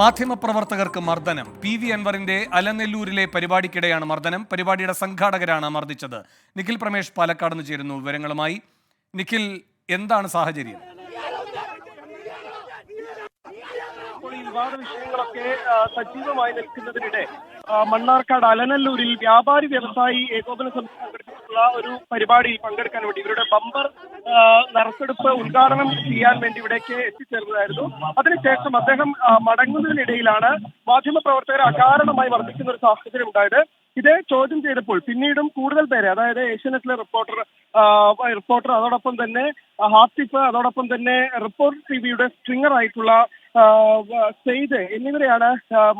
മാധ്യമപ്രവർത്തകർക്ക് മർദ്ദനം. P V അൻവറിന്റെ അലനെല്ലൂരിലെ പരിപാടിക്കിടെയാണ് മർദ്ദനം. പരിപാടിയുടെ സംഘാടകരാണ് മർദ്ദിച്ചത്. നിഖിൽ പ്രമേഷ് പാലക്കാട് നിന്ന് ചേരുന്നു വിവരങ്ങളുമായി. നിഖിൽ എന്താണ് സാഹചര്യം? വിവാദ വിഷയങ്ങളൊക്കെ സജീവമായി നിൽക്കുന്നതിനിടെ മണ്ണാർക്കാട് അലനല്ലൂരിൽ വ്യാപാരി വ്യവസായി ഏകോപന സമിതി സംഘടിപ്പിച്ചിട്ടുള്ള ഒരു പരിപാടിയിൽ പങ്കെടുക്കാൻ വേണ്ടി ഇവരുടെ ബമ്പർ നറുക്കെടുപ്പ് ഉദ്ഘാടനം ചെയ്യാൻ വേണ്ടി ഇവിടേക്ക് എത്തിച്ചേർന്നതായിരുന്നു. അതിനുശേഷം അദ്ദേഹം മടങ്ങുന്നതിനിടയിലാണ് മാധ്യമപ്രവർത്തകർ അകാരണമായി വർദ്ധിക്കുന്ന ഒരു സാഹചര്യം ഉണ്ടായത്. ഇത് ചോദ്യം ചെയ്തപ്പോൾ പിന്നീടും കൂടുതൽ പേരെ അതായത് ഏഷ്യാനെറ്റിലെ റിപ്പോർട്ടർ റിപ്പോർട്ടർ അതോടൊപ്പം തന്നെ ഹാർട്ടിപ്പ് അതോടൊപ്പം തന്നെ റിപ്പോർട്ടർ ടിവിയുടെ സ്ട്രിങ്ങർ ആയിട്ടുള്ള സെയ്ദ് എന്നിവരെയാണ്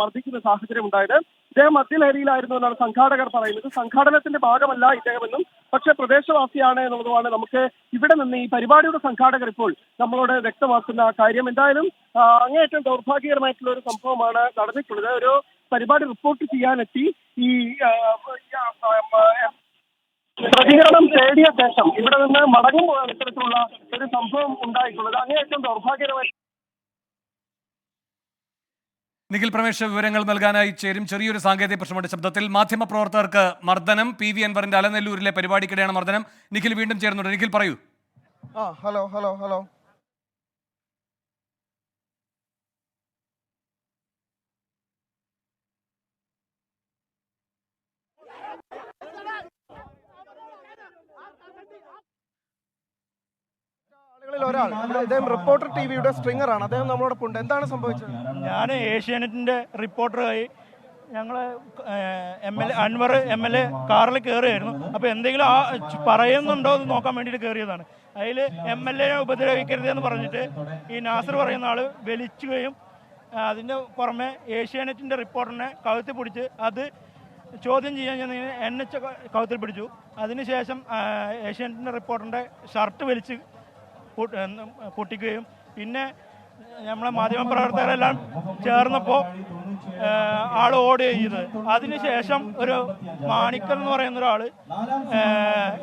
മർദ്ദിക്കുന്ന സാഹചര്യം ഉണ്ടായത്. ഇദ്ദേഹം മദ്യലഹരിയിലായിരുന്നു എന്നാണ് സംഘാടകർ പറയുന്നത്. സംഘാടനത്തിന്റെ ഭാഗമല്ല ഇദ്ദേഹമെന്നും പക്ഷെ പ്രദേശവാസിയാണ് എന്നുള്ളതുമാണ് നമുക്ക് ഇവിടെ നിന്ന് ഈ പരിപാടിയുടെ സംഘാടകർ ഇപ്പോൾ നമ്മളോട് വ്യക്തമാക്കുന്ന കാര്യം. എന്തായാലും അങ്ങേയറ്റം ദൗർഭാഗ്യകരമായിട്ടുള്ള ഒരു സംഭവമാണ് നടന്നിട്ടുള്ളത്. ഒരു പരിപാടി റിപ്പോർട്ട് ചെയ്യാനെത്തി ഈ പ്രതികരണം തേടിയ ശേഷം ഇവിടെ നിന്ന് മടങ്ങുമ്പോഴാണ് ഇത്തരത്തിലുള്ള ഒരു സംഭവം ഉണ്ടായിട്ടുള്ളത് അങ്ങേയറ്റം ദൗർഭാഗ്യകരമായി നിഖിൽ പ്രമേഷ് വിവരങ്ങൾ നൽകാനായി ചേരും ചെറിയൊരു സാങ്കേതിക പ്രശ്നമുണ്ട്. ശബ്ദത്തിൽ മാധ്യമപ്രവർത്തകർക്ക് മർദ്ദനം പി വി അൻവറിന്റെ അലനെല്ലൂരിലെ പരിപാടിക്കിടെയാണ് മർദ്ദനം. നിഖിൽ വീണ്ടും ചേരുന്നുണ്ട്. നിഖിൽ പറയൂ. Hello hello hello. ഒരാൾ അദ്ദേഹം റിപ്പോർട്ടർ അദ്ദേഹം എന്താണ് സംഭവിച്ചത്? ഞാൻ ഏഷ്യാനെറ്റിന്റെ റിപ്പോർട്ടറായി ഞങ്ങൾ M L A Anvar M L A കാറിൽ കയറിയായിരുന്നു അപ്പോൾ എന്തെങ്കിലും ആ പറയുന്നുണ്ടോ എന്ന് നോക്കാൻ വേണ്ടിയിട്ട് കയറിയതാണ് അതിൽ എം എൽ എ ഉപദ്രവിക്കരുത് എന്ന് പറഞ്ഞിട്ട് ഈ നാസർ പറയുന്ന ആൾ വലിച്ചുകയും അതിന്റെ പുറമെ ഏഷ്യാനെറ്റിന്റെ റിപ്പോർട്ടറിനെ കഴുത്തി പിടിച്ച് അത് ചോദ്യം ചെയ്യാൻ ചെന്ന് എൻ എച്ച് കഴുത്തിൽ പിടിച്ചു. അതിനുശേഷം ഏഷ്യാനെറ്റിന്റെ റിപ്പോർട്ടറിന്റെ ഷർട്ട് വലിച്ച് പൊട്ടിക്കുകയും. പിന്നെ നമ്മളെ മാധ്യമപ്രവർത്തകരെല്ലാം ചേർന്നപ്പോൾ ആൾ ഓടുകയും ചെയ്തത് അതിനുശേഷം ഒരു മാണിക്കൽ എന്ന് പറയുന്ന ഒരാൾ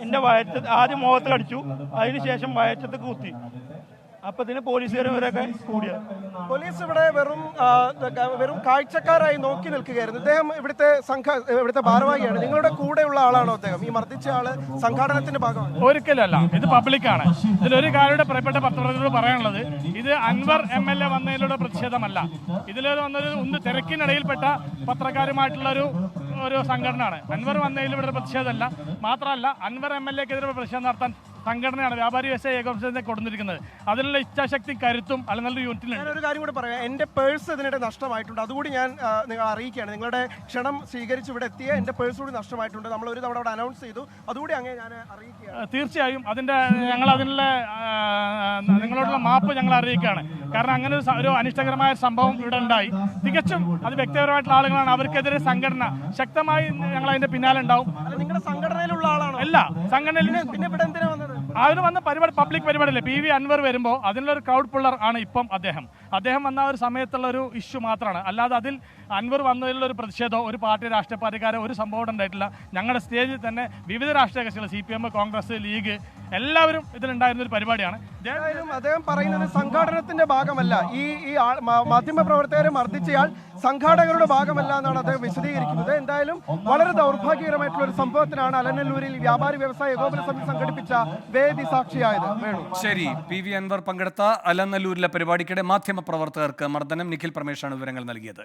എന്റെ വയറ്റ ആദ്യം മുഖത്തിലടിച്ചു. അതിനുശേഷം വയറ്റത്ത് കുത്തി. അപ്പത്തിന് പോലീസുകാരും ഇവരൊക്കെ കൂടിയത് പോലീസ് ഇവിടെ വെറും വെറും കാഴ്ചക്കാരായി നോക്കി നിൽക്കുകയായിരുന്നു. ഇദ്ദേഹം ഇവിടുത്തെ സംഘ ഇവിടുത്തെ ഭാരവാഹിയാണ്. നിങ്ങളുടെ കൂടെയുള്ള ആളാണോ അദ്ദേഹം? ഈ മർദ്ദിച്ച ആൾ സംഘാടനത്തിന്റെ ഭാഗമാണ്. ഒരിക്കലല്ല ഇത് പബ്ലിക്കാണ് ഇതിലൊരു കാര്യയുടെ പ്രിയപ്പെട്ട പത്രപ്രവർത്തകരോട് പറയാനുള്ളത്. ഇത് അൻവർ എം എൽ എ വന്നതിലൂടെ പ്രതിഷേധമല്ല. ഇതിലൊരു വന്നൊരു ഒന്ന് തിരക്കിനിടയിൽപ്പെട്ട പത്രക്കാരുമായിട്ടുള്ള ഒരു ഒരു സംഘടനയാണ്. അൻവർ വന്നതിൽ ഇവിടെ പ്രതിഷേധമല്ല. മാത്രമല്ല അൻവർ എം എൽ എക്കെതിരെ പ്രതിഷേധം നടത്താൻ സംഘടനയാണ് വ്യാപാരി വ്യവസായ ഏകോപനത്തെ കൊടുത്തിരിക്കുന്നത്. അതിനുള്ള ഇച്ഛാശക്തി കരുത്തും അല്ലെങ്കിൽ നല്ലൊരു യൂണിറ്റിൽ ഞാൻ ഒരു കാര്യം കൂടി പറയാം. എന്റെ പേഴ്സ് ഇതിനിടെ നഷ്ടമായിട്ടുണ്ട്. അതുകൂടി ഞാൻ നിങ്ങൾ അറിയിക്കുകയാണ്. നിങ്ങളുടെ ക്ഷണം സ്വീകരിച്ച് ഇവിടെ എത്തിയ എന്റെ പേഴ്സ് കൂടി നഷ്ടമായിട്ടുണ്ട്. നമ്മൾ ഒരു തവണ അവിടെ അനൗൺസ് ചെയ്തു. അതുകൂടി അങ്ങനെ ഞാൻ അറിയിക്കുകയാണ്. തീർച്ചയായും അതിന്റെ ഞങ്ങൾ അതിനുള്ള നിങ്ങളോടുള്ള മാപ്പ് ഞങ്ങൾ അറിയിക്കുകയാണ്. കാരണം അങ്ങനെ ഒരു അനിഷ്ടകരമായ സംഭവം ഇവിടെ ഉണ്ടായി. തികച്ചും അത് വ്യക്തിപരമായിട്ടുള്ള ആളുകളാണ്. അവർക്കെതിരെ സംഘടന ശക്തമായി ഞങ്ങൾ അതിന്റെ പിന്നാലെ ഉണ്ടാവും. നിങ്ങളുടെ സംഘടനയിലുള്ള ആളാണ്? അല്ല സംഘടനയിൽ പിന്നെ ഇവിടെ എന്തിനാ വന്നത്? അതിന് വന്ന പരിപാടി പബ്ലിക് പരിപാടിയല്ലേ? പി വി അൻവർ വരുമ്പോൾ അതിനുള്ള ഒരു ക്രൗഡ് പുള്ളർ ആണ് ഇപ്പം അദ്ദേഹം. അദ്ദേഹം വന്ന ഒരു സമയത്തുള്ള ഒരു ഇഷ്യൂ മാത്രമാണ് അല്ലാതെ അതിൽ അൻവർ വന്നതിലുള്ള ഒരു പ്രതിഷേധമോ ഒരു പാർട്ടി രാഷ്ട്രീയ പാർട്ടിക്കാരോ ഒരു സംഭവം ഉണ്ടായിട്ടില്ല. ഞങ്ങളുടെ സ്റ്റേജിൽ തന്നെ വിവിധ രാഷ്ട്രീയ കക്ഷികൾ C P M Congress League എല്ലാവരും ഇതിലുണ്ടായിരുന്ന ഒരു പരിപാടിയാണ്. എന്തായാലും അദ്ദേഹം പറയുന്നത് സംഘാടനത്തിന്റെ ഭാഗമല്ല. ഈ ഈ മാധ്യമപ്രവർത്തകരെ മർദ്ദിച്ചയാൾ സംഘാടകരുടെ ഭാഗമല്ല എന്നാണ് അദ്ദേഹം വിശദീകരിക്കുന്നത്. എന്തായാലും വളരെ ദൗർഭാഗ്യകരമായിട്ടുള്ള ഒരു സംഭവത്തിനാണ് അലനല്ലൂരിൽ വ്യാപാരി വ്യവസായ ഏകോപന സമിതി സംഘടിപ്പിച്ച വേദി സാക്ഷിയായത്. വേണു. ശരി പി വി അൻവർ പങ്കെടുത്ത അലനല്ലൂരിലെ പരിപാടിക്കിടെ മാധ്യമപ്രവർത്തകർക്ക് മർദ്ദനം നിഖിൽ പ്രമേഷാണ് വിവരങ്ങൾ നൽകിയത്.